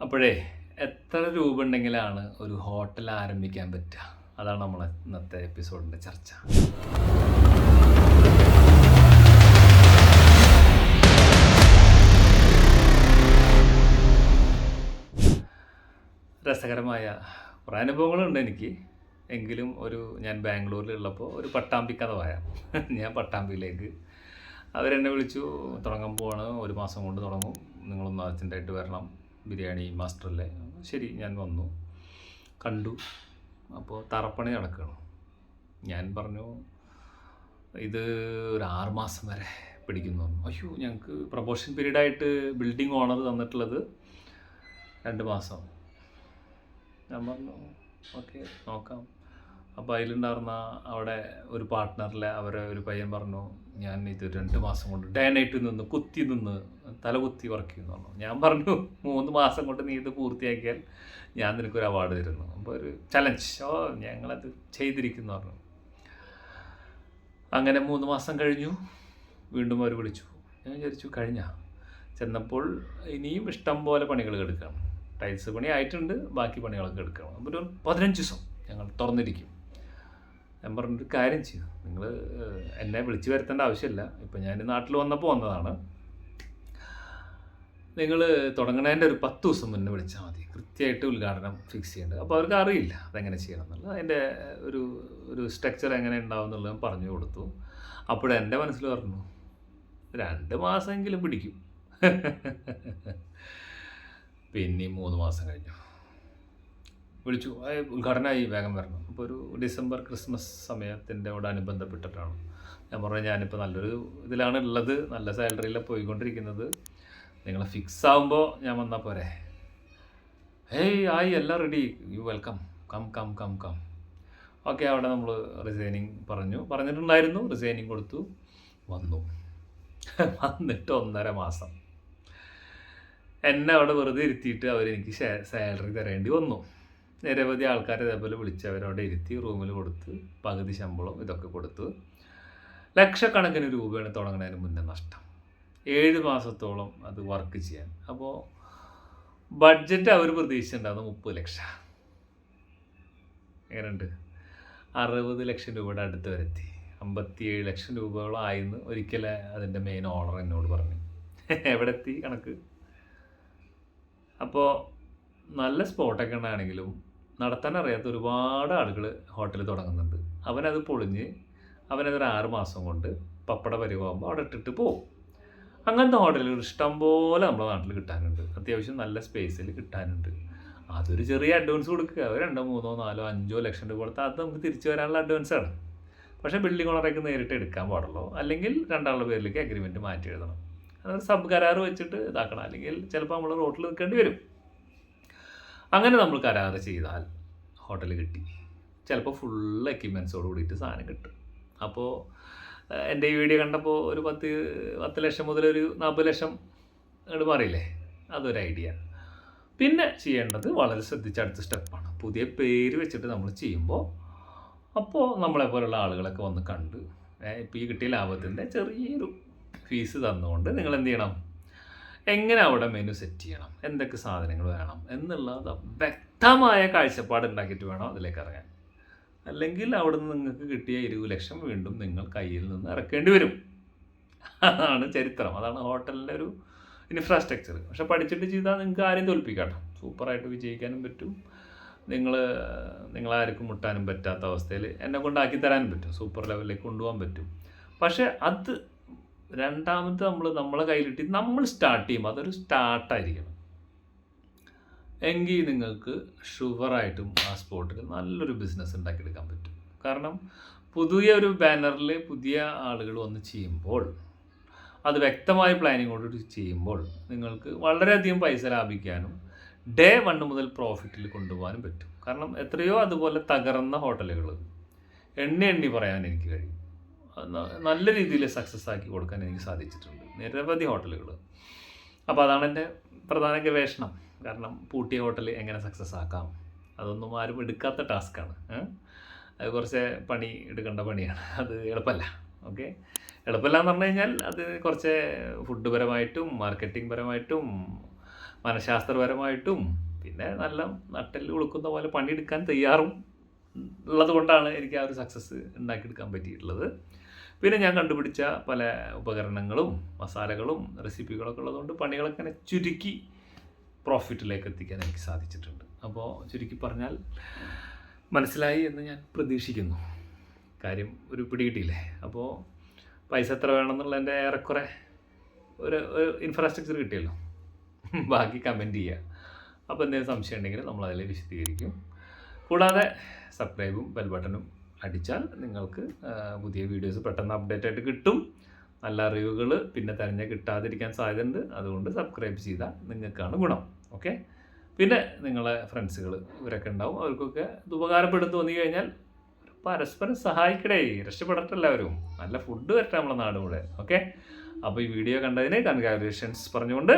അപ്പോഴേ എത്ര രൂപ ഉണ്ടെങ്കിലാണ് ഒരു ഹോട്ടൽ ആരംഭിക്കാൻ പറ്റുക? അതാണ് നമ്മൾ ഇന്നത്തെ എപ്പിസോഡിന്റെ ചർച്ച. രസകരമായ കുറേ അനുഭവങ്ങളുണ്ട് എനിക്ക്. എങ്കിലും ഒരു ഞാൻ ബാംഗ്ലൂരിലുള്ളപ്പോൾ ഒരു പട്ടാമ്പി കഥ പറയാം. ഞാൻ പട്ടാമ്പിയിലേക്ക്. അവരെന്നെ വിളിച്ചു തുടങ്ങാൻ പോവാണ്. ഒരു മാസം കൊണ്ട് തുടങ്ങും. നിങ്ങളൊന്ന് അർജന്റായിട്ട് വരണം. ബിരിയാണി മാസ്റ്ററല്ലേ? ശരി ഞാൻ വന്നു. കണ്ടു. അപ്പോൾ തറപ്പണി നടക്കുകയാണ് ഞാൻ പറഞ്ഞു ഇത് ഒരു ആറ് മാസം വരെ പിടിക്കുന്നു. അയ്യോ ഞങ്ങൾക്ക് പ്രൊമോഷൻ പീരീഡായിട്ട് ബിൽഡിംഗ് ഓണർ തന്നിട്ടുള്ളത് രണ്ട് മാസം. ഞാൻ പറഞ്ഞു ഓക്കെ നോക്കാം. അപ്പോൾ അതിലുണ്ടായിരുന്ന അവിടെ ഒരു പാർട്ട്ണറിലെ അവരെ ഒരു പയ്യൻ പറഞ്ഞു ഞാൻ ഇത് രണ്ട് മാസം കൊണ്ട് ഡേ നൈറ്റ് നിന്ന് കുത്തി നിന്ന് തലകുത്തി വർക്ക് ചെയ്യുന്നു പറഞ്ഞു. ഞാൻ പറഞ്ഞു മൂന്ന് മാസം കൊണ്ട് നീ ഇത് പൂർത്തിയാക്കിയാൽ ഞാൻ നിനക്കൊരു അവാർഡ് തരുന്നു. അപ്പോൾ ഒരു ചലഞ്ച് ഓ ഞങ്ങളത് ചെയ്തിരിക്കുന്നു പറഞ്ഞു. അങ്ങനെ മൂന്ന് മാസം കഴിഞ്ഞു. വീണ്ടും അവർ വിളിച്ചു. ഞാൻ വിചാരിച്ചു കഴിഞ്ഞ. ചെന്നപ്പോൾ ഇനിയും ഇഷ്ടം പോലെ പണികൾ എടുക്കണം. ടൈൽസ് പണി ആയിട്ടുണ്ട് ബാക്കി പണികളൊക്കെ എടുക്കണം. അപ്പോൾ ഒരു പതിനഞ്ച് ദിവസം ഞങ്ങൾ തുറന്നിരിക്കും. ഞാൻ പറഞ്ഞൊരു കാര്യം ചെയ്തു നിങ്ങൾ എന്നെ വിളിച്ചു വരുത്തേണ്ട ആവശ്യമില്ല. ഇപ്പം ഞാൻ നാട്ടിൽ വന്നപ്പോൾ വന്നതാണ്. നിങ്ങൾ തുടങ്ങണതിന്റെ ഒരു പത്ത് ദിവസം മുന്നേ വിളിച്ചാൽ മതി. കൃത്യമായിട്ട് ഉദ്ഘാടനം ഫിക്സ് ചെയ്യേണ്ടത് അപ്പോൾ അവർക്ക് അറിയില്ല അതെങ്ങനെ ചെയ്യണം എന്നുള്ളത്. അതിന്റെ ഒരു ഒരു സ്ട്രക്ചർ എങ്ങനെ ഉണ്ടാവും എന്നുള്ളത് പറഞ്ഞു കൊടുത്തു. അപ്പോഴെന്റെ മനസ്സിൽ പറഞ്ഞു രണ്ട് മാസമെങ്കിലും പിടിക്കും. പിന്നെ മൂന്ന് മാസം കഴിഞ്ഞു. വിളിച്ചു. ഉദ്ഘാടനമായി വേഗം വരണം. അപ്പോൾ ഒരു ഡിസംബർ ക്രിസ്മസ് സമയത്തിന്റെ അനുബന്ധപ്പെട്ടിട്ടാണ്. ഞാൻ പറഞ്ഞു ഞാനിപ്പോൾ നല്ലൊരു ഇതിലാണ് ഉള്ളത്. നല്ല സാലറിയിലാണ് പോയിക്കൊണ്ടിരിക്കുന്നത്. നിങ്ങൾ ഫിക്സ് ആകുമ്പോൾ ഞാൻ വന്നാൽ പോരെ. ഹേയ് ആയി എല്ലാം ready. You welcome. Come come come come. Okay അവിടെ നമ്മൾ റിസൈനിങ് പറഞ്ഞു. പറഞ്ഞിട്ടുണ്ടായിരുന്നു റിസൈനിങ് കൊടുത്തു. വന്നു. വന്നിട്ട് ഒന്നര മാസം. എന്നെ അവിടെ വെറുതെ ഇരുത്തിയിട്ട് അവരെനിക്ക് സാലറി തരേണ്ടി വന്നു. നിരവധി ആൾക്കാരെ ഇതേപോലെ വിളിച്ച് അവരവിടെ ഇരുത്തി റൂമിൽ കൊടുത്ത് പകുതി ശമ്പളം ഇതൊക്കെ കൊടുത്ത്. ലക്ഷക്കണക്കിന് രൂപയാണ് തുടങ്ങുന്നതിന് മുന്നേ നഷ്ടം. ഏഴ് മാസത്തോളം അത് വർക്ക് ചെയ്യാൻ. അപ്പോൾ ബഡ്ജറ്റ് അവർ പ്രതീക്ഷിച്ചിട്ടുണ്ടായിരുന്നു മുപ്പത് ലക്ഷം. എങ്ങനെയുണ്ട്? അറുപത് ലക്ഷം രൂപയുടെ അടുത്ത് വരെത്തി അമ്പത്തിയേഴ് ലക്ഷം രൂപയോളം ആയിന്ന് ഒരിക്കൽ അതിന്റെ മെയിൻ ഓണർ എന്നോട് പറഞ്ഞു. എവിടെ എത്തി കണക്ക്? അപ്പോൾ നല്ല സ്പോട്ടൊക്കെ ഉണ്ടാണെങ്കിലും നടത്താൻ അറിയാത്ത ഒരുപാട് ആളുകൾ ഹോട്ടൽ തുടങ്ങുന്നുണ്ട്. അവനത് പൊളിഞ്ഞ് അവനതൊരു ആറ് മാസം കൊണ്ട് പപ്പട പരിവാകുമ്പോൾ അവിടെ ഇട്ടിട്ട് പോകും അങ്ങനത്തെ ഹോട്ടലുകൾ ഇഷ്ടംപോലെ നമ്മുടെ നാട്ടിൽ കിട്ടാനുണ്ട്. അത്യാവശ്യം നല്ല സ്പേസിൽ കിട്ടാനുണ്ട്. അതൊരു ചെറിയ അഡ്വാൻസ് കൊടുക്കുക. ഒരു രണ്ടോ മൂന്നോ നാലോ അഞ്ചോ ലക്ഷം രൂപ കൊടുത്താൽ അത് നമുക്ക് തിരിച്ചു വരാനുള്ള അഡ്വാൻസാണ് പക്ഷേ ബിൽഡിംഗ് ഓണറേക്ക് നേരിട്ട് എടുക്കാൻ പാടുള്ളൂ. അല്ലെങ്കിൽ രണ്ടാളുടെ പേരിലേക്ക് അഗ്രിമെന്റ് മാറ്റി എഴുതണം. അതൊരു സബ് കരാർ വെച്ചിട്ട് ഇതാക്കണം. അല്ലെങ്കിൽ ചിലപ്പോൾ നമ്മൾ റോട്ടിൽ നിൽക്കേണ്ടി വരും. അങ്ങനെ നമ്മൾ കരാർ ചെയ്താൽ ഹോട്ടൽ കിട്ടി. ചിലപ്പോൾ ഫുൾ എക്യുപ്മെൻസോട് കൂടിയിട്ട് സാധനം കിട്ടും. അപ്പോൾ എന്റെ ഈ വീഡിയോ കണ്ടപ്പോൾ ഒരു പത്ത് പത്ത് ലക്ഷം മുതൽ ഒരു നാൽപ്പത് ലക്ഷം അങ്ങോട്ട് മാറിയില്ലേ? അതൊരു ഐഡിയ പിന്നെ ചെയ്യേണ്ടത് വളരെ ശ്രദ്ധിച്ച അടുത്ത സ്റ്റെപ്പാണ് പുതിയ പേര് വെച്ചിട്ട് നമ്മൾ ചെയ്യുമ്പോൾ അപ്പോൾ നമ്മളെ പോലുള്ള ആളുകളൊക്കെ വന്ന് കണ്ട് ഇപ്പോൾ ഈ കിട്ടിയ ലാഭത്തിന്റെ ചെറിയൊരു ഫീസ് തന്നുകൊണ്ട് നിങ്ങൾ എന്ത് ചെയ്യണം? എങ്ങനെ അവിടെ മെനു സെറ്റ് ചെയ്യണം? എന്തൊക്കെ സാധനങ്ങൾ വേണം? എന്നുള്ളത് വ്യക്തമായ കാഴ്ചപ്പാട് ഉണ്ടാക്കിയിട്ട് വേണം അതിലേക്ക് ഇറങ്ങാൻ. അല്ലെങ്കിൽ അവിടെ നിന്ന് നിങ്ങൾക്ക് കിട്ടിയ ഇരുപത് ലക്ഷം വീണ്ടും നിങ്ങൾ കയ്യിൽ നിന്ന് ഇറക്കേണ്ടി വരും. അതാണ് ചരിത്രം. അതാണ് ഹോട്ടലിന്റെ ഒരു ഇൻഫ്രാസ്ട്രക്ചർ പക്ഷെ പഠിച്ചിട്ട് ചെയ്താൽ നിങ്ങൾക്ക് ആരെയും തോൽപ്പിക്കാട്ടോ. സൂപ്പറായിട്ട് വിജയിക്കാനും പറ്റും. നിങ്ങൾ നിങ്ങളാർക്കും മുട്ടാനും പറ്റാത്ത അവസ്ഥയിൽ എന്നെ കൊണ്ടാക്കി തരാനും പറ്റും. സൂപ്പർ ലെവലിലേക്ക് കൊണ്ടുപോകാൻ പറ്റും. പക്ഷെ അത് രണ്ടാമത് നമ്മൾ നമ്മളെ കയ്യിലിട്ട് നമ്മൾ സ്റ്റാർട്ട് ചെയ്യുമ്പോൾ അതൊരു സ്റ്റാർട്ടായിരിക്കണം എങ്കിൽ നിങ്ങൾക്ക് ഷുവറായിട്ടും ആ സ്പോട്ടിൽ നല്ലൊരു ബിസിനസ് ഉണ്ടാക്കിയെടുക്കാൻ പറ്റും. കാരണം പുതിയ ഒരു ബാനറിൽ പുതിയ ആളുകൾ വന്ന് ചെയ്യുമ്പോൾ അത് വ്യക്തമായ പ്ലാനിങ്ങോട് ചെയ്യുമ്പോൾ നിങ്ങൾക്ക് വളരെയധികം പൈസ ലാഭിക്കാനും ഡേ വൺ മുതൽ പ്രോഫിറ്റിൽ കൊണ്ടുപോകാനും പറ്റും. കാരണം എത്രയോ അതുപോലെ തകർന്ന ഹോട്ടലുകൾ എണ്ണി എണ്ണി പറയാൻ എനിക്ക് കഴിയും. നല്ല രീതിയിൽ സക്സസ് ആക്കി കൊടുക്കാൻ എനിക്ക് സാധിച്ചിട്ടുണ്ട്. നിരവധി ഹോട്ടലുകൾ അപ്പോൾ അതാണ് എന്റെ പ്രധാന ഗവേഷണം. കാരണം പൂട്ടിയ ഹോട്ടൽ എങ്ങനെ സക്സസ് ആക്കാം? അതൊന്നും ആരും എടുക്കാത്ത ടാസ്ക്കാണ് അത് കുറച്ച് പണി എടുക്കേണ്ട പണിയാണ്. അത് എളുപ്പമല്ല. ഓക്കെ? എളുപ്പമല്ല എന്ന് പറഞ്ഞു കഴിഞ്ഞാൽ അത് കുറച്ച് ഫുഡ് പരമായിട്ടും മാർക്കറ്റിംഗ് പരമായിട്ടും മനഃശാസ്ത്രപരമായിട്ടും പിന്നെ നല്ല നട്ടിൽ ഉളുക്കുന്ന പോലെ പണിയെടുക്കാൻ തയ്യാറും ഉള്ളത് കൊണ്ടാണ് എനിക്ക് ആ ഒരു സക്സസ് ഉണ്ടാക്കിയെടുക്കാൻ പറ്റിയിട്ടുള്ളത്. പിന്നെ ഞാൻ കണ്ടുപിടിച്ച പല ഉപകരണങ്ങളും മസാലകളും റെസിപ്പികളൊക്കെ ഉള്ളതുകൊണ്ട് പണികളൊക്കെ ഇങ്ങനെ ചുരുക്കി പ്രോഫിറ്റിലേക്ക് എത്തിക്കാൻ എനിക്ക് സാധിച്ചിട്ടുണ്ട്. അപ്പോൾ ചുരുക്കി പറഞ്ഞാൽ മനസ്സിലായി എന്ന് ഞാൻ പ്രതീക്ഷിക്കുന്നു. കാര്യം ഒരു പിടികിട്ടിയില്ലേ? അപ്പോൾ പൈസ എത്ര വേണമെന്നുള്ളതിന്റെ ഏറെക്കുറെ ഒരു ഒരു ഇൻഫ്രാസ്ട്രക്ചർ കിട്ടിയല്ലോ. ബാക്കി കമന്റ് ചെയ്യുക അപ്പോൾ എന്തെങ്കിലും സംശയം ഉണ്ടെങ്കിൽ നമ്മളതിൽ വിശദീകരിക്കും. കൂടാതെ സബ്സ്ക്രൈബും ബെൽ ബട്ടണും അടിച്ചാൽ നിങ്ങൾക്ക് പുതിയ വീഡിയോസ് പെട്ടെന്ന് അപ്ഡേറ്റ് ആയിട്ട് കിട്ടും. നല്ല അറിവുകൾ പിന്നെ തിരഞ്ഞ കിട്ടാതിരിക്കാൻ സാധ്യതയുണ്ട്. അതുകൊണ്ട് സബ്സ്ക്രൈബ് ചെയ്താൽ നിങ്ങൾക്കാണ് ഗുണം. ഓക്കെ പിന്നെ നിങ്ങളെ ഫ്രണ്ട്സുകൾ ഇവരൊക്കെ ഉണ്ടാവും. അവർക്കൊക്കെ ഇത് ഉപകാരപ്പെടും തോന്നി കഴിഞ്ഞാൽ പരസ്പരം സഹായിക്കടേ. രക്ഷപ്പെടട്ടെ എല്ലാവരും. നല്ല ഫുഡ് വരട്ടെ നമ്മളെ നാടുകൂടെ ഓക്കെ അപ്പോൾ ഈ വീഡിയോ കണ്ടതിന് കൺഗ്രാജുലേഷൻസ് പറഞ്ഞുകൊണ്ട്